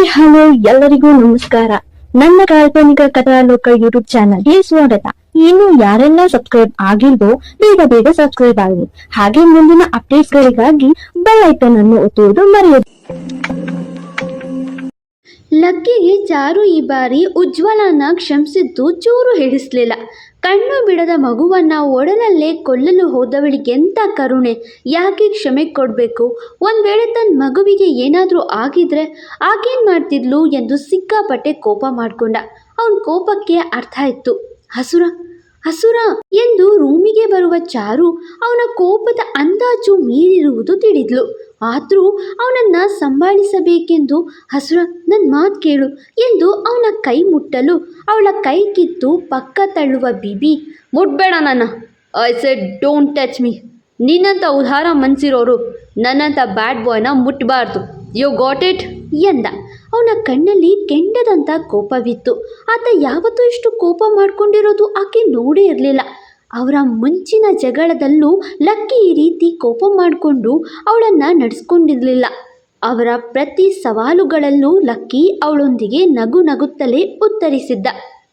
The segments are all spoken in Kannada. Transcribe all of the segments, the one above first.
ಹಾಯ್ ಹಲೋ, ಎಲ್ಲರಿಗೂ ನಮಸ್ಕಾರ. ನನ್ನ ಕಾಲ್ಪನಿಕ ಕಥಾಲೋಕ ಯೂಟ್ಯೂಬ್ ಚಾನಲ್ಗೆ ಸ್ವಾಗತ. ಇನ್ನು ಯಾರೆಲ್ಲ ಸಬ್ಸ್ಕ್ರೈಬ್ ಆಗಿಲ್ವೋ, ಬೇಗ ಬೇಗ ಸಬ್ಸ್ಕ್ರೈಬ್ ಆಗಿ ಹಾಗೆ ಮುಂದಿನ ಅಪ್ಡೇಟ್ಸ್ ಗಳಿಗಾಗಿ ಬೆಲ್ ಐಕನ್ ಅನ್ನು ಒತ್ತುವುದು ಮರೆಯದು. ಲಕ್ಕಿಗೆ ಚಾರು ಈ ಬಾರಿ ಉಜ್ವಲನ ಕ್ಷಮಿಸಿದ್ದು ಚೂರು ಹಿಡಿಸ್ಲಿಲ್ಲ. ಕಣ್ಣು ಬಿಡದ ಮಗುವನ್ನ ಒಡಲಲ್ಲೇ ಕೊಲ್ಲಲು ಹೋದವಳಿಗೆಂತ ಕರುಣೆ? ಯಾಕೆ ಕ್ಷಮೆ ಕೊಡಬೇಕು? ಒಂದು ವೇಳೆ ತನ್ನ ಮಗುವಿಗೆ ಏನಾದರೂ ಆಗಿದ್ರೆ ಆಗೇನು ಮಾಡ್ತಿದ್ಲು ಎಂದು ಸಿಕ್ಕಾಪಟ್ಟೆ ಕೋಪ ಮಾಡಿಕೊಂಡ. ಅವನ ಕೋಪಕ್ಕೆ ಅರ್ಥ ಇತ್ತು ಹಸುರ ಹಸುರ ಎಂದು ರೂಮಿಗೆ ಬರುವ ಚಾರು ಅವನ ಕೋಪದ ಅಂದಾಜು ಮೀರಿರುವುದು ತಿಳಿದ್ಲು. ಆದರೂ ಅವನನ್ನ ಸಂಭಾಳಿಸಬೇಕೆಂದು ಹಸುರ ನನ್ನ ಮಾತು ಕೇಳು ಎಂದು ಅವನ ಕೈ ಮುಟ್ಟಲು ಅವಳ ಕೈ ಕಿತ್ತು ಪಕ್ಕ ತಳ್ಳುವ ಬಿಬಿ, ಮುಟ್ಬೇಡ ನನ್ನ. I said don't touch me ನಿನ್ನಂಥ ಉದಾರ ಮನಸಿರೋರು ನನ್ನಂಥ ಬ್ಯಾಡ್ ಬಾಯ್ನ ಮುಟ್ಟಬಾರ್ದು ಯು ಗಾಟ್ ಇಟ್ ಎಂದ. ಅವನ ಕಣ್ಣಲ್ಲಿ ಕೆಂಡದಂಥ ಕೋಪವಿತ್ತು. ಆತ ಯಾವತ್ತೂ ಇಷ್ಟು ಕೋಪ ಮಾಡ್ಕೊಂಡಿರೋದು ಆಕೆ ನೋಡೇ ಇರಲಿಲ್ಲ. ಅವರ ಮುಂಚಿನ ಜಗಳದಲ್ಲೂ ಲಕ್ಕಿ ಈ ರೀತಿ ಕೋಪ ಮಾಡಿಕೊಂಡು ಅವಳನ್ನು ನಡೆಸ್ಕೊಂಡಿರಲಿಲ್ಲ. ಅವರ ಪ್ರತಿ ಸವಾಲುಗಳಲ್ಲೂ ಲಕ್ಕಿ ಅವಳೊಂದಿಗೆ ನಗು ನಗುತ್ತಲೇ ಉತ್ತರಿಸಿದ್ದ.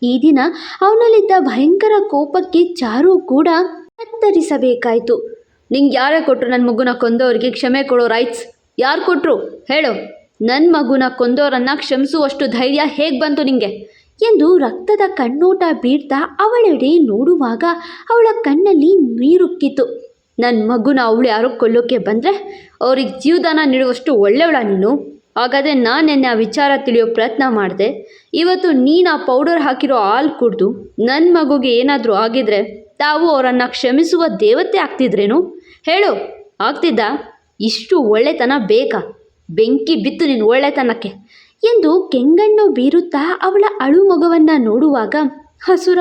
ಈ ದಿನ ಅವನಲ್ಲಿದ್ದ ಭಯಂಕರ ಕೋಪಕ್ಕೆ ಚಾರು ಕೂಡ ಕತ್ತರಿಸಬೇಕಾಯಿತು. ನಿಂಗೆ ಯಾರೇ ಕೊಟ್ಟರು ನನ್ನ ಮಗುನ ಕೊಂದವರಿಗೆ ಕ್ಷಮೆ ಕೊಡೋ ರೈಟ್ಸ್ ಯಾರು ಕೊಟ್ಟರು ಹೇಳು. ನನ್ನ ಮಗುನ ಕೊಂದೋರನ್ನ ಕ್ಷಮಿಸುವಷ್ಟು ಧೈರ್ಯ ಹೇಗೆ ಬಂತು ನಿಂಗೆ? ಎಂದು ರಕ್ತದ ಕಣ್ಣೋಟ ಬೀರ್ತಾ ಅವಳೆಡೆ ನೋಡುವಾಗ ಅವಳ ಕಣ್ಣಲ್ಲಿ ನೀರುಕ್ಕಿತು ನನ್ನ ಮಗುನ ಅವಳು ಯಾರೋ ಕೊಲ್ಲೋಕೆ ಬಂದರೆ ಅವ್ರಿಗೆ ಜೀವದಾನ ನೀಡುವಷ್ಟು ಒಳ್ಳೆಯವಳ ನೀನು? ಹಾಗಾದರೆ ನಾನು ನಿನ್ನೆ ಆ ವಿಚಾರ ತಿಳಿಯೋ ಪ್ರಯತ್ನ ಮಾಡಿದೆ. ಇವತ್ತು ನೀನು ಆ ಪೌಡರ್ ಹಾಕಿರೋ ಹಾಲು ಕುಡಿದು ನನ್ನ ಮಗುಗೆ ಏನಾದರೂ ಆಗಿದ್ರೆ ತಾವು ಅವರನ್ನು ಕ್ಷಮಿಸುವ ದೇವತೆ ಆಗ್ತಿದ್ರೇನು? ಹೇಳು, ಆಗ್ತಿದ್ದ? ಇಷ್ಟು ಒಳ್ಳೆತನ ಬೇಕಾ? ಬೆಂಕಿ ಬಿತ್ತು ನಿನ್ನ ಒಳ್ಳೆತನಕ್ಕೆ ಎಂದು ಕೆಂಗಣ್ಣು ಬೀರುತ್ತಾ ಅವಳ ಅಳು ಮಗುವನ್ನು ನೋಡುವಾಗ, ಹಸುರ,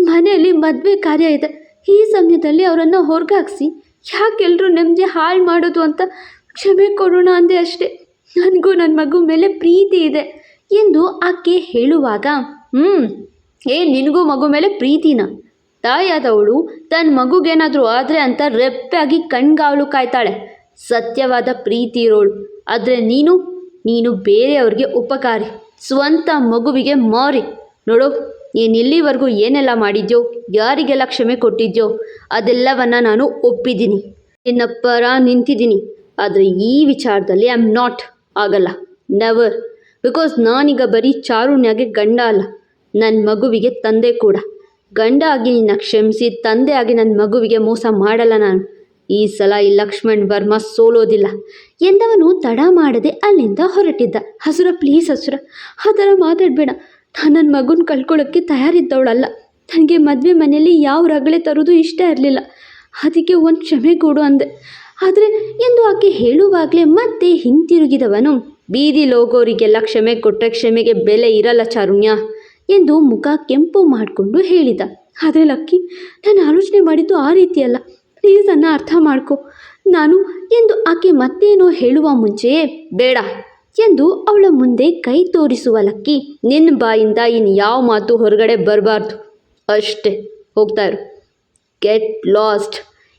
ಮನೆಯಲ್ಲಿ ಮದುವೆ ಕಾರ್ಯ ಇದೆ. ಈ ಸಮಯದಲ್ಲಿ ಅವರನ್ನು ಹೊರಗಾಕ್ಸಿ. ಯಾಕೆಲ್ಲರೂ ನೆಮ್ಮದಿ ಹಾಳು ಮಾಡೋದು ಅಂತ ಕ್ಷಮೆ ಕೊಡೋಣ ಅಂದೆ ಅಷ್ಟೇ. ನನಗೂ ನನ್ನ ಮಗು ಮೇಲೆ ಪ್ರೀತಿ ಇದೆ ಎಂದು ಆಕೆ ಹೇಳುವಾಗ ಹ್ಞೂ ಏ, ನಿನಗೂ ಮಗು ಮೇಲೆ ಪ್ರೀತಿನ. ತಾಯಾದವಳು ತನ್ನ ಮಗುಗೇನಾದರೂ ಆದರೆ ಅಂತ ರೆಪ್ಪಾಗಿ ಕಣ್ಗಾವಲು ಕಾಯ್ತಾಳೆ. ಸತ್ಯವಾದ ಪ್ರೀತಿ ಇರೋಳು. ಆದರೆ ನೀನು ನೀನು ಬೇರೆಯವ್ರಿಗೆ ಉಪಕಾರಿ. ಸ್ವಂತ ಮಗುವಿಗೆ ಮಾರಿ. ನೋಡು, ನೀನು ಇಲ್ಲಿವರೆಗೂ ಏನೆಲ್ಲ ಮಾಡಿದ್ಯೋ, ಯಾರಿಗೆಲ್ಲ ಕ್ಷಮೆ ಕೊಟ್ಟಿದ್ಯೋ, ಅದೆಲ್ಲವನ್ನು ನಾನು ಒಪ್ಪಿದ್ದೀನಿ. ನಿನ್ನ ಪರ ನಿಂತಿದ್ದೀನಿ. ಆದರೆ ಈ ವಿಚಾರದಲ್ಲಿ ಐ ಆಮ್ ನಾಟ್ ಆಗಲ್ಲ. ನೆವರ್ ಬಿಕಾಸ್ ನಾನೀಗ ಬರೀ ಚಾರುಣ್ಯಗೆ ಗಂಡ ಅಲ್ಲ. ನನ್ನ ಮಗುವಿಗೆ ತಂದೆ ಕೂಡ. ಗಂಡ ಆಗಿ ನಿನ್ನ ಕ್ಷಮಿಸಿ, ತಂದೆ ಆಗಿ ನನ್ನ ಮಗುವಿಗೆ ಮೋಸ ಮಾಡಲ್ಲ ನಾನು. ಈ ಸಲ ಈ ಲಕ್ಷ್ಮಣ್ ವರ್ಮ ಸೋಲೋದಿಲ್ಲ. ಎಂದವನು ತಡ ಮಾಡದೆ ಅಲ್ಲಿಂದ ಹೊರಟಿದ್ದ. ಹಸುರ ಪ್ಲೀಸ್ ಹಸುರ, ಆ ಥರ ಮಾತಾಡಬೇಡ. ನಾನು ನನ್ನ ಮಗುನ ಕಳ್ಕೊಳ್ಳೋಕ್ಕೆ ತಯಾರಿದ್ದವಳಲ್ಲ. ನನಗೆ ಮದುವೆ ಮನೆಯಲ್ಲಿ ಯಾವ ರಗಳೆ ತರೋದು ಇಷ್ಟ ಇರಲಿಲ್ಲ. ಅದಕ್ಕೆ ಒಂದು ಕ್ಷಮೆ ಕೊಡು ಅಂದೆ. ಆದರೆ ಎಂದು ಆಕೆ ಹೇಳುವಾಗಲೇ ಮತ್ತೆ ಹಿಂತಿರುಗಿದವನು, ಬೀದಿ ಲೋಗೋರಿಗೆಲ್ಲ ಕ್ಷಮೆ ಕೊಟ್ಟ ಕ್ಷಮೆಗೆ ಬೆಲೆ ಇರಲ್ಲ ಚಾರುಣ್ಯ ಎಂದು ಮುಖ ಕೆಂಪು ಮಾಡಿಕೊಂಡು ಹೇಳಿದ. ಆದರೆ ಲಕ್ಕಿ, ನಾನು ಆಲೋಚನೆ ಮಾಡಿದ್ದು ಆ ರೀತಿಯಲ್ಲ. ಪ್ಲೀಸ್ ಅನ್ನ ಅರ್ಥ ಮಾಡ್ಕೊ. ನಾನು ಎಂದು ಆಕೆ ಮತ್ತೇನೋ ಹೇಳುವ ಮುಂಚೆಯೇ, ಬೇಡ ಎಂದು ಅವಳ ಮುಂದೆ ಕೈ ತೋರಿಸುವ ಲಕ್ಕಿ ನಿನ್ನ ಬಾಯಿಂದ ಇನ್ನು ಯಾವ ಮಾತು ಹೊರಗಡೆ ಬರಬಾರ್ದು. ಅಷ್ಟೇ, ಹೋಗ್ತಾ ಇರು. ಗೆಟ್ ಲಾಸ್ಟ್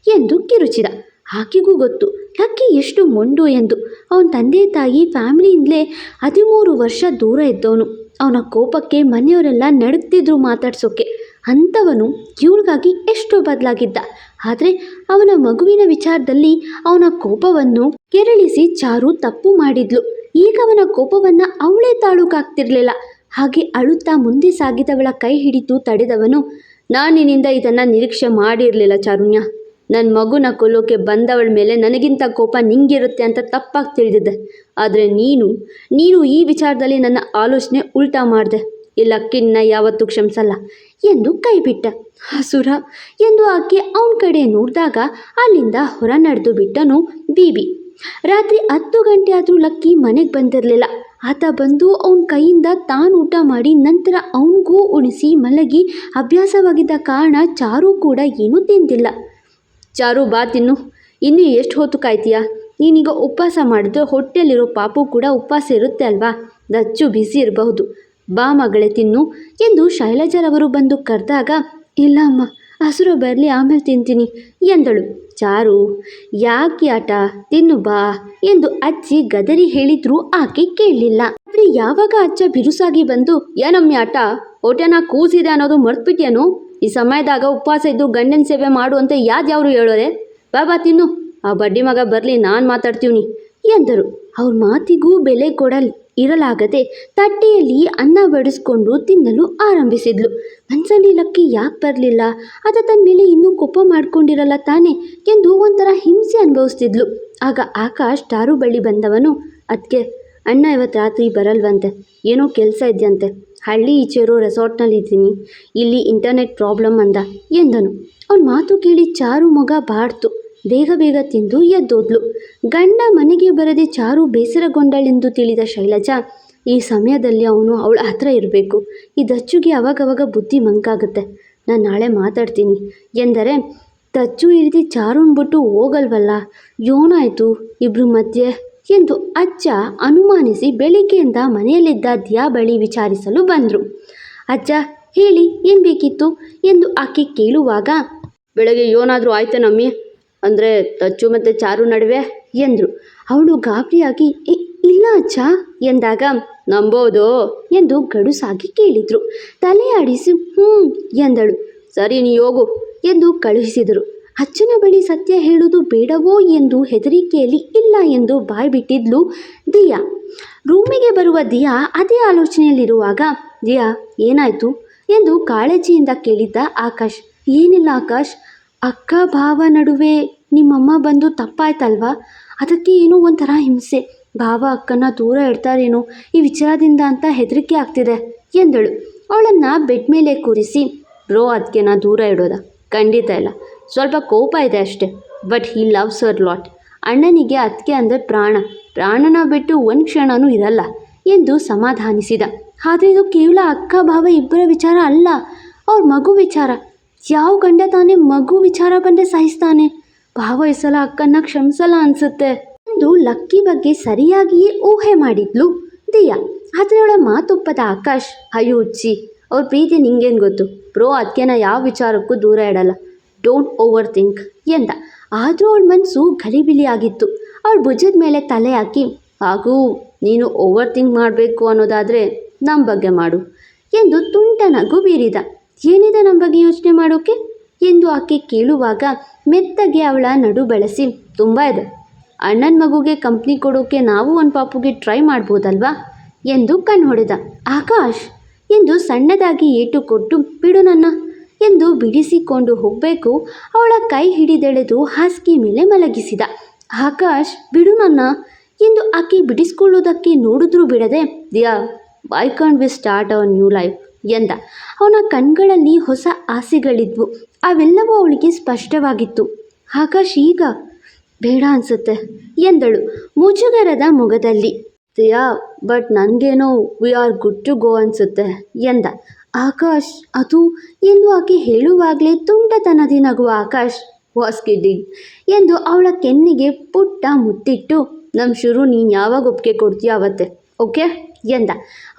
ಎಂದು ಕಿರುಚಿದ. ಆಕೆಗೂ ಗೊತ್ತು, ಲಕ್ಕಿ ಎಷ್ಟು ಮೊಂಡು ಎಂದು. ಅವನ ತಂದೆ ತಾಯಿ ಫ್ಯಾಮಿಲಿಯಿಂದಲೇ ಹದಿಮೂರು ವರ್ಷ ದೂರ ಇದ್ದವನು. ಅವನ ಕೋಪಕ್ಕೆ ಮನೆಯವರೆಲ್ಲ ನಡುತ್ತಿದ್ರು ಮಾತಾಡ್ಸೋಕೆ. ಅಂಥವನು ಇವಳಿಗಾಗಿ ಎಷ್ಟೋ ಬದಲಾಗಿದ್ದ. ಆದರೆ ಅವನ ಮಗುವಿನ ವಿಚಾರದಲ್ಲಿ ಅವನ ಕೋಪವನ್ನು ಕೆರಳಿಸಿ ಚಾರು ತಪ್ಪು ಮಾಡಿದ್ಲು. ಈಗ ಅವನ ಕೋಪವನ್ನು ಅವಳೇ ತಾಳುಕಾಗ್ತಿರ್ಲಿಲ್ಲ. ಹಾಗೆ ಅಳುತ್ತಾ ಮುಂದೆ ಸಾಗಿದವಳ ಕೈ ಹಿಡಿದು ತಡೆದವನು ನಾನು ನಿನ್ನಿಂದ ಇದನ್ನು ನಿರೀಕ್ಷೆ ಮಾಡಿರಲಿಲ್ಲ ಚಾರುಣ್ಯ. ನನ್ನ ಮಗುನ ಕೊಲ್ಲೋಕೆ ಬಂದವಳ ಮೇಲೆ ನನಗಿಂತ ಕೋಪ ನಿಂಗಿರುತ್ತೆ ಅಂತ ತಪ್ಪಾಗಿ ತಿಳಿದಿದ್ದೆ ಆದರೆ ನೀನು ನೀನು ಈ ವಿಚಾರದಲ್ಲಿ ನನ್ನ ಆಲೋಚನೆ ಉಲ್ಟಾ ಮಾಡಿದೆ. ಇಲ್ಲ, ಕಿನ್ನ ಯಾವತ್ತೂ ಕ್ಷಮಿಸಲ್ಲ ಎಂದು ಕೈಬಿಟ್ಟ. ಹಸುರ ಎಂದು ಆಕೆ ಅವನ ಕಡೆ ನೋಡಿದಾಗ ಅಲ್ಲಿಂದ ಹೊರ ನಡೆದು ಬಿಟ್ಟನು ಬೀಬಿ. ರಾತ್ರಿ ಹತ್ತು ಗಂಟೆ ಆದರೂ ಲಕ್ಕಿ ಮನೆಗೆ ಬಂದಿರಲಿಲ್ಲ. ಆತ ಬಂದು ಅವನ ಕೈಯಿಂದ ತಾನು ಊಟ ಮಾಡಿ ನಂತರ ಅವನಿಗೂ ಉಣಿಸಿ ಮಲಗಿ ಅಭ್ಯಾಸವಾಗಿದ್ದ ಕಾರಣ ಚಾರು ಕೂಡ ಏನೂ ತಿಂದಿಲ್ಲ. ಚಾರು, ಬಾ ತಿನ್ನು. ಇನ್ನೂ ಎಷ್ಟು ಹೊತ್ತು ಕಾಯ್ತೀಯಾ? ನೀನೀಗ ಉಪವಾಸ ಮಾಡಿದ್ರೆ ಹೊಟ್ಟೆಯಲ್ಲಿರೋ ಪಾಪು ಕೂಡ ಉಪವಾಸ ಇರುತ್ತೆ ಅಲ್ವಾ? ದಚ್ಚು ಬಿಸಿ ಇರಬಹುದು. ಬಾ ಮಗಳೇ, ತಿನ್ನು ಎಂದು ಶೈಲಜರವರು ಬಂದು ಕರೆದಾಗ, ಇಲ್ಲ ಅಮ್ಮ, ಹಸಿರು ಬರಲಿ ಆಮೇಲೆ ತಿಂತೀನಿ ಎಂದಳು. ಚಾರು, ಯಾಕೆ ಆಟ, ತಿನ್ನು ಬಾ ಎಂದು ಅಜ್ಜಿ ಗದರಿ ಹೇಳಿದ್ರೂ ಆಕೆ ಕೇಳಲಿಲ್ಲ. ಆದರೆ ಯಾವಾಗ ಅಜ್ಜ ಬಿರುಸಾಗಿ ಬಂದು, ಏನಮ್ಮಿ ಆಟ ಹೊಟ್ಟೆನ ಕೂಸಿದೆ ಅನ್ನೋದು ಮರ್ತ್ಬಿಟ್ಯೇನು? ಈ ಸಮಯದಾಗ ಉಪವಾಸ ಇದ್ದು ಗಂಡನ ಸೇವೆ ಮಾಡು ಅಂತ ಹೇಳೋದೆ ಹೇಳೋರೆ? ಬಾ, ತಿನ್ನು, ಆ ಬಡ್ಡಿ ಮಗ ಬರಲಿ, ನಾನು ಮಾತಾಡ್ತೀವ್ನಿ ಎಂದರು. ಅವ್ರ ಮಾತಿಗೂ ಬೆಲೆ ಕೊಡಲ್ ಇರಲಾಗದೆ ತಟ್ಟೆಯಲ್ಲಿ ಅನ್ನ ಬಡಿಸ್ಕೊಂಡು ತಿನ್ನಲು ಆರಂಭಿಸಿದ್ಲು. ಮನ್ಸಲ್ಲಿ ಲಕ್ಕಿ ಯಾಕೆ ಬರಲಿಲ್ಲ? ಅದು ತನ್ನ ಮೇಲೆ ಇನ್ನೂ ಕೋಪ ಮಾಡ್ಕೊಂಡಿರಲ್ಲ ತಾನೆ ಎಂದು ಒಂಥರ ಹಿಂಸೆ ಅನುಭವಿಸ್ತಿದ್ಲು. ಆಗ ಆಕಾಶ್ ಟಾರು ಬಳಿ ಬಂದವನು ಅದಕ್ಕೆ ಅಣ್ಣ ಇವತ್ತು ರಾತ್ರಿ ಬರಲ್ವಂತೆ, ಏನೋ ಕೆಲಸ ಇದೆಯಂತೆ, ಹಳ್ಳಿ ಈಚೆರೋ ರೆಸಾರ್ಟ್ನಲ್ಲಿದ್ದೀನಿ ಇಲ್ಲಿ ಇಂಟರ್ನೆಟ್ ಪ್ರಾಬ್ಲಮ್ ಅಂದ, ಎಂದನು. ಅವನ ಮಾತು ಕೇಳಿ ಚಾರು ಮಗ ಬಾಡ್ತು. ಬೇಗ ಬೇಗ ತಿಂದು ಎದ್ದೋದ್ಲು. ಗಂಡ ಮನೆಗೆ ಬರದೆ ಚಾರು ಬೇಸರಗೊಂಡಳೆಂದು ತಿಳಿದ ಶೈಲಜಾ, ಈ ಸಮಯದಲ್ಲಿ ಅವನು ಅವಳ ಹತ್ರ ಇರಬೇಕು. ಈ ದಚ್ಚುಗೆ ಅವಾಗವಾಗ ಬುದ್ಧಿ ಮಂಕಾಗುತ್ತೆ. ನಾನು ನಾಳೆ ಮಾತಾಡ್ತೀನಿ. ಎಂದರೆ ದಚ್ಚು ಹಿಡಿದು ಚಾರುನ್ ಬಿಟ್ಟು ಹೋಗಲ್ವಲ್ಲ? ಯೋನಾಯಿತು ಇಬ್ಬರು ಮಧ್ಯೆ ಎಂದು ಅಜ್ಜ ಅನುಮಾನಿಸಿ ಬೆಳಿಗ್ಗೆಯಿಂದ ಮನೆಯಲ್ಲಿದ್ದ ದಿಯಾ ಬಳಿ ವಿಚಾರಿಸಲು ಬಂದರು. ಅಜ್ಜ, ಹೇಳಿ, ಏನು ಬೇಕಿತ್ತು? ಎಂದು ಆಕೆ ಕೇಳುವಾಗ, ಬೆಳಗ್ಗೆ ಏನಾದರೂ ಆಯ್ತೇನಮ್ಮಿ? ಅಂದರೆ ತಚ್ಚು ಮತ್ತು ಚಾರು ನಡುವೆ ಎಂದರು. ಅವಳು ಗಾಬರಿಯಾಗಿ, "ಇ- ಇಲ್ಲ ಅಜ್ಜ ಎಂದಾಗ, ನಂಬೋದು, ಎಂದು ಗಡುಸಾಗಿ ಕೇಳಿದ್ರು. ತಲೆ ಆಡಿಸಿ ಹ್ಞೂ ಎಂದಳು. ಸರಿ, ನೀ ಹೋಗು, ಎಂದು ಕಳುಹಿಸಿದರು. ಅಚ್ಚನ ಬಳಿ ಸತ್ಯ ಹೇಳುವುದು ಬೇಡವೋ ಎಂದು ಹೆದರಿಕೆಯಲ್ಲಿ ಇಲ್ಲ ಎಂದು ಬಾಯ್ಬಿಟ್ಟಿದ್ಲು ದಿಯಾ. ರೂಮಿಗೆ ಬರುವ ದಿಯಾ ಅದೇ ಆಲೋಚನೆಯಲ್ಲಿರುವಾಗ, ದಿಯಾ, ಏನಾಯ್ತು? ಎಂದು ಕಾಳಜಿಯಿಂದ ಕೇಳಿದ್ದ ಆಕಾಶ್. ಏನಿಲ್ಲ ಆಕಾಶ್, ಅಕ್ಕ ಭಾವ ನಡುವೆ ನಿಮ್ಮಮ್ಮ ಬಂದು ತಪ್ಪಾಯ್ತಲ್ವಾ? ಅದಕ್ಕೆ ಏನೋ ಒಂಥರ ಹಿಂಸೆ. ಭಾವ ಅಕ್ಕನ ದೂರ ಇಡ್ತಾರೇನೋ ಈ ವಿಚಾರದಿಂದ ಅಂತ ಹೆದರಿಕೆ ಆಗ್ತಿದೆ ಎಂದಳು. ಅವಳನ್ನು ಬೆಡ್ ಮೇಲೆ ಕೂರಿಸಿ, ಬ್ರೋ ಅದಕ್ಕೆ ನಾ ದೂರ ಇಡೋದ. ಖಂಡಿತ ಇಲ್ಲ. ಸ್ವಲ್ಪ ಕೋಪ ಇದೆ ಅಷ್ಟೆ. But he loves sir lot. ಅಣ್ಣನಿಗೆ ಅದಕ್ಕೆ ಅಂದರೆ ಪ್ರಾಣ. ಪ್ರಾಣನ ಬಿಟ್ಟು ಒಂದು ಕ್ಷಣನೂ ಇರಲ್ಲ ಎಂದು ಸಮಾಧಾನಿಸಿದ. ಆದರೆ ಇದು ಕೇವಲ ಅಕ್ಕ, ಭಾವ ಇಬ್ಬರ ವಿಚಾರ ಅಲ್ಲ. ಅವ್ರ ಮಗು ವಿಚಾರ. ಯಾವ ಗಂಡ ತಾನೇ ಮಗು ವಿಚಾರ ಬಂದರೆ ಸಹಿಸ್ತಾನೆ? ಭಾವ ಈ ಸಲ ಅಕ್ಕನ್ನ ಕ್ಷಮಿಸಲ್ಲ ಅನ್ಸುತ್ತೆ. ಎಂದು ಲಕ್ಕಿ ಬಗ್ಗೆ ಸರಿಯಾಗಿಯೇ ಊಹೆ ಮಾಡಿದ್ಲು ದಿಯಾ. ಆದರೆ ಅವಳ ಮಾತೊಪ್ಪದ ಆಕಾಶ್, ಅಯ್ಯೋ ಉಚ್ಚಿ ಅವ್ರ ಪ್ರೀತಿ ನಿಂಗೇನು ಗೊತ್ತು? ಬ್ರೋ ಅದಕ್ಕೆನ ಯಾವ ವಿಚಾರಕ್ಕೂ ದೂರ ಇಡಲ್ಲ. ಡೋಂಟ್ ಓವರ್ ಥಿಂಕ್ ಎಂದ. ಆದರೂ ಅವಳ ಮನಸ್ಸು ಗಲಿಬಿಲಿ ಆಗಿತ್ತು ಅವಳ ಭುಜದ ಮೇಲೆ ತಲೆ ಹಾಕಿ, ಹಾಗೂ, ನೀನು ಓವರ್ ಥಿಂಕ್ ಮಾಡಬೇಕು ಅನ್ನೋದಾದರೆ ನಮ್ಮ ಬಗ್ಗೆ ಮಾಡು ಎಂದು ತುಂಟ ನಗು ಬೀರಿದ. ಏನಿದೆ ನಮ್ಮ ಬಗ್ಗೆ ಯೋಚನೆ ಮಾಡೋಕೆ? ಎಂದು ಆಕೆ ಕೇಳುವಾಗ ಮೆತ್ತಗೆ ಅವಳ ನಡು ಬಳಸಿ, ತುಂಬ ಇದೆ. ಅಣ್ಣನ ಮಗುಗೆ ಕಂಪ್ನಿ ಕೊಡೋಕೆ ನಾವು ಒಂದು ಪಾಪುಗೆ ಟ್ರೈ ಮಾಡ್ಬೋದಲ್ವಾ? ಎಂದು ಕಣ್ಣು ಹೊಡೆದ ಆಕಾಶ್, ಎಂದು ಸಣ್ಣದಾಗಿ ಏಟು ಕೊಟ್ಟು, ಬಿಡು ನನ್ನ ಎಂದು ಬಿಡಿಸಿಕೊಂಡು ಹೋಗಬೇಕು, ಅವಳ ಕೈ ಹಿಡಿದೆಳೆದು ಹಾಸಿಗೆ ಮೇಲೆ ಮಲಗಿಸಿದ. ಆಕಾಶ್, ಬಿಡು ನನ್ನ ಎಂದು ಆಕೆ ಬಿಡಿಸ್ಕೊಳ್ಳೋದಕ್ಕೆ ನೋಡಿದ್ರೂ ಬಿಡದೆ, Diya why can't we start our new life ಎಂದ. ಅವನ ಕಣ್ಗಳಲ್ಲಿ ಹೊಸ ಆಸೆಗಳಿದ್ವು. ಅವೆಲ್ಲವೂ ಅವಳಿಗೆ ಸ್ಪಷ್ಟವಾಗಿತ್ತು. ಆಕಾಶ್, ಈಗ ಬೇಡ ಅನ್ಸುತ್ತೆ, ಎಂದಳು ಮುಜುಗರದ ಮೊಗದಲ್ಲಿ ದಿಯಾ ಬಟ್ ನನಗೇನೋ we are good to go ಅನ್ಸುತ್ತೆ, ಎಂದ. ಆಕಾಶ್, ಅದು ಎಂದು ಆಕೆ ಹೇಳುವಾಗಲೇ ತುಂಡತನದಿ ನಗುವ ಆಕಾಶ್ ವಾಸ್ ಎಂದು ಅವಳ ಕೆನ್ನಿಗೆ ಪುಟ್ಟ ಮುತ್ತಿಟ್ಟು ನಮ್ಮ ಶುರು ನೀನು ಯಾವಾಗ ಒಪ್ಪಿಗೆ ಕೊಡ್ತೀಯ ಅವತ್ತೆ ಓಕೆ ಎಂದ.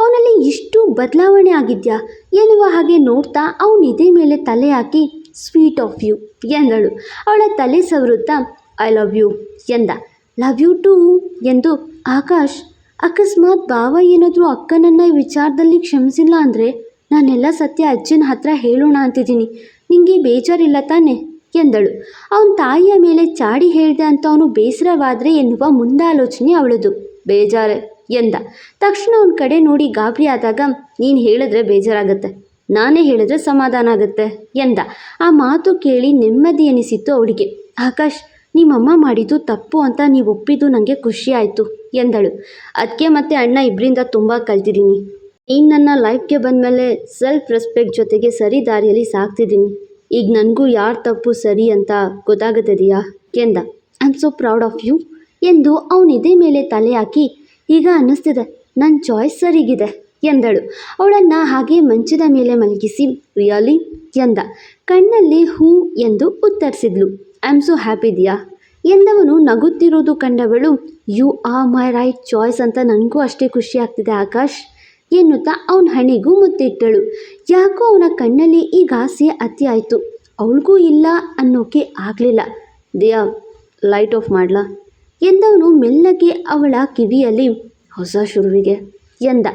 ಅವನಲ್ಲಿ ಇಷ್ಟು ಬದಲಾವಣೆ ಆಗಿದ್ಯಾ? ಎನ್ನುವ ಹಾಗೆ ನೋಡ್ತಾ ಅವನ ಎದೆ ಮೇಲೆ ತಲೆ ಹಾಕಿ ಸ್ವೀಟ್ ಆಫ್ ಯು ಎಂದಳು. ಅವಳ ತಲೆ ಸವರುತ್ತಾ ಐ ಲವ್ ಯು ಎಂದ. ಲವ್ ಯು ಟು ಎಂದು ಆಕಾಶ್, ಅಕಸ್ಮಾತ್ ಭಾವ ಏನಾದರೂ ಅಕ್ಕನನ್ನ ಈ ವಿಚಾರದಲ್ಲಿ ಕ್ಷಮಿಸಿಲ್ಲ ಅಂದರೆ ನಾನೆಲ್ಲ ಸತ್ಯ ಅಜ್ಜನ ಹತ್ರ ಹೇಳೋಣ ಅಂತಿದ್ದೀನಿ. ನಿಂಗೆ ಬೇಜಾರಿಲ್ಲ ತಾನೆ? ಎಂದಳು. ಅವನ ತಾಯಿಯ ಮೇಲೆ ಚಾಡಿ ಹೇಳಿದೆ ಅಂತ ಅವನು ಬೇಸರವಾದರೆ ಎನ್ನುವ ಮುಂದಾಲೋಚನೆ ಅವಳದು. ಬೇಜಾರೆ. ಎಂದ. ತಕ್ಷಣ ಅವನ ಕಡೆ ನೋಡಿ ಗಾಬರಿ ಆದಾಗ, ನೀನು ಹೇಳಿದ್ರೆ ಬೇಜಾರಾಗುತ್ತೆ. ನಾನೇ ಹೇಳಿದ್ರೆ ಸಮಾಧಾನ ಆಗುತ್ತೆ ಎಂದ. ಆ ಮಾತು ಕೇಳಿ ನೆಮ್ಮದಿ ಎನಿಸಿತ್ತು ಅವಳಿಗೆ. ಆಕಾಶ್, ನಿಮ್ಮಮ್ಮ ಮಾಡಿದ್ದು ತಪ್ಪು ಅಂತ ನೀವು ಒಪ್ಪಿದ್ದು ನನಗೆ ಖುಷಿ ಆಯಿತು ಎಂದಳು. ಅದಕ್ಕೆ ಮತ್ತೆ ಅಣ್ಣ ಇಬ್ಬರಿಂದ ತುಂಬ ಕಲ್ತಿದ್ದೀನಿ ನೀನು ನನ್ನ ಲೈಫ್ಗೆ ಬಂದಮೇಲೆ ಸೆಲ್ಫ್ ರೆಸ್ಪೆಕ್ಟ್ ಜೊತೆಗೆ ಸರಿ ದಾರಿಯಲ್ಲಿ ಸಾಕ್ತಿದ್ದೀನಿ ಈಗ ನನಗೂ ಯಾರು ತಪ್ಪು ಸರಿ ಅಂತ ಗೊತ್ತಾಗುತ್ತದೆಯಾ? ಎಂದ. I am so proud of you ಎಂದು ಅವನಿದೆ ಮೇಲೆ ತಲೆ ಹಾಕಿ ಈಗ ಅನ್ನಿಸ್ತಿದೆ ನನ್ನ ಚಾಯ್ಸ್ ಸರಿಗಿದೆ ಎಂದಳು. ಅವಳನ್ನು ಹಾಗೆ ಮಂಚದ ಮೇಲೆ ಮಲಗಿಸಿ, ರಿಯಲಿ? ಎಂದ. ಕಣ್ಣಲ್ಲಿ ಹೂ ಎಂದು ಉತ್ತರಿಸಿದ್ಲು. I am so happy Diya ಎಂದವನು ನಗುತ್ತಿರೋದು ಕಂಡವಳು you are my right choice ಅಂತ ನನಗೂ ಅಷ್ಟೇ ಖುಷಿ ಆಗ್ತಿದೆ, ಆಕಾಶ್ ಎನ್ನುತ್ತಾ ಅವನ ಹಣೆಗೂ ಮುತ್ತಿಟ್ಟಳು. ಯಾಕೋ ಅವನ ಕಣ್ಣಲ್ಲಿ ಈಗ ಆಸೆ ಅತಿ ಆಯಿತು. ಅವಳಿಗೂ ಇಲ್ಲ ಅನ್ನೋಕೆ ಆಗಲಿಲ್ಲ. ದಿಯಾ ಲೈಟ್ ಆಫ್ ಮಾಡ್ಲಾ? ಎಂದವನು ಮೆಲ್ಲಗೆ ಅವಳ ಕಿವಿಯಲ್ಲಿ, ಹೊಸ ಶುರುವಿಗೆ ಎಂದ.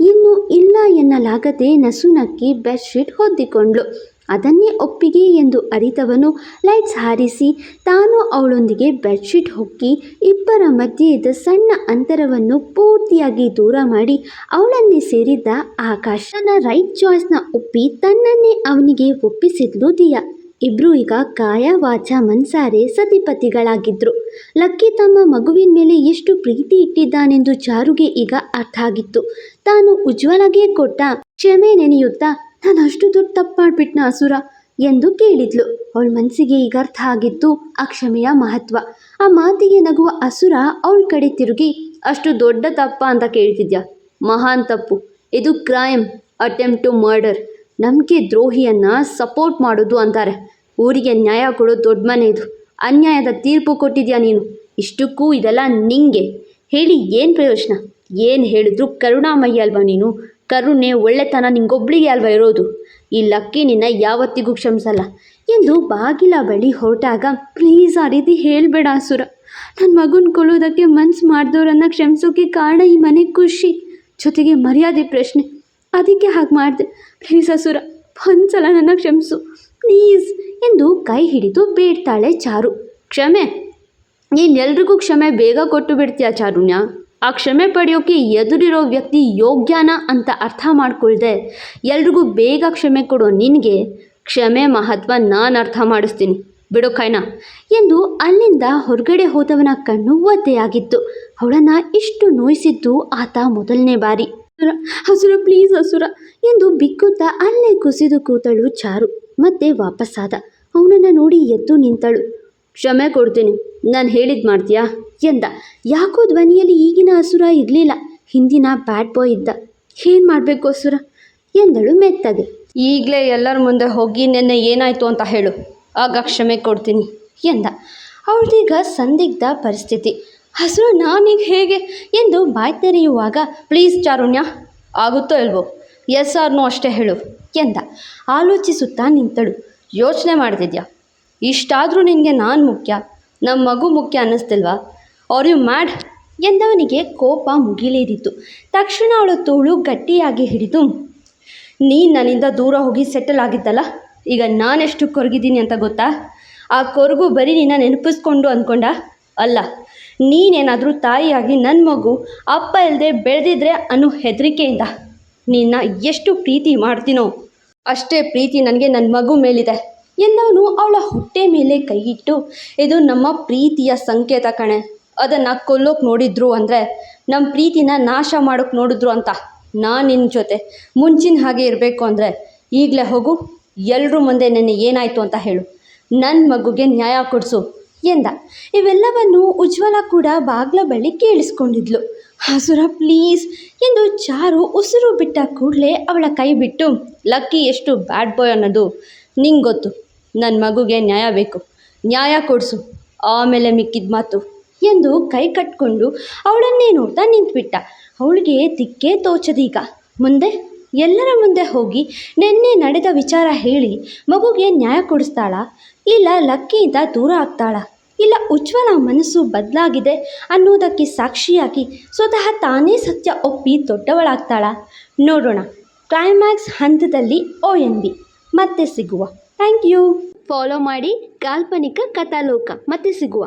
ಇನ್ನು ಇಲ್ಲ ಎನ್ನಲಾಗದೆ ನಸುನಕ್ಕಿ ಬೆಡ್ಶೀಟ್ ಹೊದ್ದಿಕೊಂಡ್ಳು. ಅದನ್ನೇ ಒಪ್ಪಿಗೆ ಎಂದು ಅರಿತವನು ಲೈಟ್ಸ್ ಹಾರಿಸಿ, ತಾನು ಅವಳೊಂದಿಗೆ ಬೆಡ್ಶೀಟ್ ಹೊಕ್ಕಿ, ಇಬ್ಬರ ಮಧ್ಯೆ ಇದ್ದ ಸಣ್ಣ ಅಂತರವನ್ನು ಪೂರ್ತಿಯಾಗಿ ದೂರ ಮಾಡಿ, ಅವಳನ್ನೇ ಸೇರಿದ್ದ ಆಕಾಶನ ರೈಟ್ ಚಾಯ್ಸ್ನ ಒಪ್ಪಿ ತನ್ನನ್ನೇ ಅವನಿಗೆ ಒಪ್ಪಿಸಿದ್ಲು ದಿಯಾ. ಇಬ್ರು ಈಗ ಕಾಯ, ವಾಚ, ಮನ್ಸಾರೆ ಸತಿಪತಿಗಳಾಗಿದ್ರು. ಲಕ್ಕಿ ತಮ್ಮ ಮಗುವಿನ ಮೇಲೆ ಎಷ್ಟು ಪ್ರೀತಿ ಇಟ್ಟಿದ್ದಾನೆಂದು ಚಾರುಗೆ ಈಗ ಅರ್ಥ ಆಗಿತ್ತು. ತಾನು ಉಜ್ವಲಗೆ ಕೊಟ್ಟ ಕ್ಷಮೆ ನೆನೆಯುತ್ತಾ, ನಾನು ಅಷ್ಟು ದೊಡ್ಡ ತಪ್ಪು ಮಾಡಿಬಿಟ್ನ ಅಸುರ? ಎಂದು ಕೇಳಿದ್ಲು. ಅವಳ ಮನಸ್ಸಿಗೆ ಈಗ ಅರ್ಥ ಆಗಿತ್ತು ಆ ಕ್ಷಮೆಯ ಮಹತ್ವ. ಆ ಮಾತಿಗೆ ನಗುವ ಅಸುರ ಅವಳ ಕಡೆ ತಿರುಗಿ, ಅಷ್ಟು ದೊಡ್ಡ ತಪ್ಪ ಅಂತ ಕೇಳ್ತಿದ್ಯಾ? ಮಹಾನ್ ತಪ್ಪು. ಇದು ಕ್ರೈಮ್, ಅಟೆಂಪ್ಟ್ ಟು ಮರ್ಡರ್. ನಂಬಿಕೆ ದ್ರೋಹಿಯನ್ನು ಸಪೋರ್ಟ್ ಮಾಡೋದು ಅಂತಾರೆ. ಊರಿಗೆ ನ್ಯಾಯ ಕೊಡೋ ದೊಡ್ಡ ಮನೆ ಇದು. ಅನ್ಯಾಯದ ತೀರ್ಪು ಕೊಟ್ಟಿದ್ಯಾ ನೀನು? ಇಷ್ಟಕ್ಕೂ ಇದೆಲ್ಲ ನಿಂಗೆ. ಹೇಳಿ ಏನು ಪ್ರಯೋಜನ? ಏನು ಹೇಳಿದ್ರು ಕರುಣಾಮಯ್ಯ ಅಲ್ವಾ ನೀನು? ಕರುಣೆ ಒಳ್ಳೆತನ ನಿಂಗೊಬ್ಳಿಗೆ ಅಲ್ವಾ ಇರೋದು? ಈ ಲಕ್ಕಿ ನಿನ್ನ ಯಾವತ್ತಿಗೂ ಕ್ಷಮಿಸಲ್ಲ. ಎಂದು ಬಾಗಿಲ ಬಳಿ ಹೊರಟಾಗ ಪ್ಲೀಸ್ ಆ ರೀತಿ ಹೇಳಬೇಡ ಸುರ ನನ್ನ ಮಗುನ ಕೊಲ್ಲೋದಕ್ಕೆ ಮನ್ಸು ಮಾಡಿದವ್ರನ್ನ ಕ್ಷಮಿಸೋಕೆ ಕಾರಣ ಈ ಮನೆ ಖುಷಿ. ಜೊತೆಗೆ ಮರ್ಯಾದೆ ಪ್ರಶ್ನೆ. ಅದಕ್ಕೆ ಹಾಗೆ ಮಾಡಿದೆ. ಪ್ಲೀಸ್ ಅಸುರ ಒಂದ್ಸಲ ನನ್ನ ಕ್ಷಮಿಸು. ಪ್ಲೀಸ್ ಎಂದು ಕೈ ಹಿಡಿದು ಬೇಡ್ತಾಳೆ ಚಾರು. ಕ್ಷಮೆ ನೀನು ಎಲ್ರಿಗೂ ಕ್ಷಮೆ ಬೇಗ ಕೊಟ್ಟು ಬಿಡ್ತೀಯ ಚಾರುಣ್ಯ? ಆ ಕ್ಷಮೆ ಪಡೆಯೋಕೆ ಎದುರಿರೋ ವ್ಯಕ್ತಿ ಯೋಗ್ಯನ ಅಂತ ಅರ್ಥ ಮಾಡ್ಕೊಳ್ದೆ. ಎಲ್ರಿಗೂ ಬೇಗ ಕ್ಷಮೆ ಕೊಡೋ ನಿನಗೆ ಕ್ಷಮೆ ಮಹತ್ವ ನಾನು ಅರ್ಥ ಮಾಡಿಸ್ತೀನಿ. ಬಿಡು ಕೈನ ಎಂದು ಅಲ್ಲಿಂದ ಹೊರಗಡೆ ಹೋದವನ ಕಣ್ಣು ಒದ್ದೆಯಾಗಿತ್ತು. ಅವಳನ್ನು ಇಷ್ಟು ನೋಯಿಸಿದ್ದು ಆತ ಮೊದಲನೇ ಬಾರಿ. ಅಸುರ ಹಸುರ ಪ್ಲೀಸ್ ಹಸುರ ಎಂದು ಬಿಕ್ಕುತ್ತಾ ಅಲ್ಲೇ ಕುಸಿದು ಕೂತಳು ಚಾರು. ಮತ್ತೆ ವಾಪಸ್ಸಾದ ಅವನನ್ನು ನೋಡಿ ಎದ್ದು ನಿಂತಳು. ಕ್ಷಮೆ ಕೊಡ್ತೀನಿ. ನಾನು ಹೇಳಿದ್ ಮಾಡ್ತೀಯಾ? ಎಂದ. ಯಾಕೋ ಧ್ವನಿಯಲ್ಲಿ ಈಗಿನ ಹಸುರ ಇರಲಿಲ್ಲ. ಹಿಂದಿನ ಬ್ಯಾಡ್ ಬಾಯ್ ಇದ್ದ. ಏನು ಮಾಡಬೇಕು ಅಸುರ ಎಂದಳು ಮೆತ್ತಗೆ. ಈಗಲೇ ಎಲ್ಲರ ಮುಂದೆ ಹೋಗಿ ನಿನ್ನೆ ಏನಾಯಿತು ಅಂತ ಹೇಳು. ಆಗ ಕ್ಷಮೆ ಕೊಡ್ತೀನಿ. ಎಂದ. ಅವಳದೀಗ ಸಂದಿಗ್ಧ ಪರಿಸ್ಥಿತಿ. ಹಸುರ ನಾನೀಗ ಹೇಗೆ ಎಂದು ಬಾಯ್ ತೆರೆಯುವಾಗ, ಪ್ಲೀಸ್ ಚಾರುಣ್ಯ, ಆಗುತ್ತೋ ಇಲ್ವೋ? ಎಸ್ ಆರ್ನೋ ಅಷ್ಟೇ ಹೇಳು ಎಂದ. ಆಲೋಚಿಸುತ್ತಾ ನಿಂತಳು. ಯೋಚನೆ ಮಾಡ್ತಿದ್ಯಾ? ಇಷ್ಟಾದರೂ ನಿನಗೆ ನಾನು ಮುಖ್ಯ ನಮ್ಮ ಮಗು ಮುಖ್ಯ ಅನ್ನಿಸ್ತಿಲ್ವಾ? Are you mad? ಎಂದವನಿಗೆ ಕೋಪ ಮುಗಿಲೇರಿತು. ತಕ್ಷಣ ಅವಳು ತೋಳು ಗಟ್ಟಿಯಾಗಿ ಹಿಡಿದು, ನೀನು ನನ್ನಿಂದ ದೂರ ಹೋಗಿ ಸೆಟಲ್ ಆಗಿದ್ದಲ್ಲ? ಈಗ ನಾನೆಷ್ಟು ಕೊರಗಿದ್ದೀನಿ ಅಂತ ಗೊತ್ತಾ? ಆ ಕೊರಗು ಬರೀ ನಿನ್ನ ನೆನಪಿಸ್ಕೊಂಡು ಅಂದ್ಕೊಂಡ? ಅಲ್ಲ ನೀನೇನಾದರೂ ತಾಯಿಯಾಗಿ ನನ್ನ ಮಗು ಅಪ್ಪ ಇಲ್ಲದೆ ಬೆಳೆದಿದ್ರೆ ಅನ್ನೋ ಹೆದರಿಕೆಯಿಂದ ನಿನ್ನ ಎಷ್ಟು ಪ್ರೀತಿ ಮಾಡ್ತೀನೋ ಅಷ್ಟೇ ಪ್ರೀತಿ ನನಗೆ ನನ್ನ ಮಗು ಮೇಲಿದೆ. ಎಂದವನು ಅವಳ ಹೊಟ್ಟೆ ಮೇಲೆ ಕೈಯಿಟ್ಟು, ಇದು ನಮ್ಮ ಪ್ರೀತಿಯ ಸಂಕೇತ ಕಣೆ. ಅದನ್ನು ಕೊಲ್ಲೋಕೆ ನೋಡಿದ್ರು ಅಂದರೆ ನಮ್ಮ ಪ್ರೀತಿನ ನಾಶ ಮಾಡೋಕೆ ನೋಡಿದ್ರು ಅಂತ ನಾನು ನಿನ್ನ ಜೊತೆ ಮುಂಚಿನ ಹಾಗೆ ಇರಬೇಕು ಅಂದರೆ ಈಗಲೇ ಹೋಗು ಎಲ್ಲರೂ ಮುಂದೆ ನೆನ್ನೆ ಏನಾಯಿತು ಅಂತ ಹೇಳು. ನನ್ನ ಮಗುಗೆ ನ್ಯಾಯ ಕೊಡಿಸು. ಎಂದ. ಇವೆಲ್ಲವನ್ನು ಉಜ್ವಲ ಕೂಡ ಬಾಗ್ಲ ಬಳಿ ಕೇಳಿಸ್ಕೊಂಡಿದ್ಲು. ಹಸುರ ಪ್ಲೀಸ್ ಎಂದು ಚಾರು ಉಸಿರು ಬಿಟ್ಟ ಕೂಡಲೇ ಅವಳ ಕೈ ಬಿಟ್ಟು, ಲಕ್ಕಿ, ಎಷ್ಟು ಬ್ಯಾಡ್ ಬಾಯ್ ಅನ್ನೋದು. ನಿಂಗೆ ಗೊತ್ತು ನನ್ನ ಮಗುಗೆ ನ್ಯಾಯ ಬೇಕು. ನ್ಯಾಯ ಕೊಡಿಸು. ಆಮೇಲೆ ಮಿಕ್ಕಿದ ಮಾತು. ಎಂದು ಕೈ ಕಟ್ಕೊಂಡು ಅವಳನ್ನೇ ನೋಡ್ತಾ ನಿಂತುಬಿಟ್ಟ. ಅವಳಿಗೆ ದಿಕ್ಕೇ ತೋಚದೀಗ. ಮುಂದೆ ಎಲ್ಲರ ಮುಂದೆ ಹೋಗಿ ನಿನ್ನೆ ನಡೆದ ವಿಚಾರ ಹೇಳಿ ಮಗುಗೆ ನ್ಯಾಯ ಕೊಡಿಸ್ತಾಳಾ? ಇಲ್ಲ, ಲಕ್ಕಿಯಿಂದ ದೂರ ಆಗ್ತಾಳಾ? ಇಲ್ಲ, ಉಜ್ವಲ ಮನಸ್ಸು ಬದಲಾಗಿದೆ ಅನ್ನೋದಕ್ಕೆ ಸಾಕ್ಷಿಯಾಗಿ ಸ್ವತಃ ತಾನೇ ಸತ್ಯ ಒಪ್ಪಿ ದೊಡ್ಡವಳಾಗ್ತಾಳಾ? ನೋಡೋಣ. ಕ್ಲೈಮ್ಯಾಕ್ಸ್ ಹಂತದಲ್ಲಿ ಓ ಎನ್ ಬಿ. ಮತ್ತೆ ಸಿಗುವ. Thank you. ಫಾಲೋ ಮಾಡಿ ಕಾಲ್ಪನಿಕ ಕಥಾಲೋಕ. ಮತ್ತೆ ಸಿಗುವ.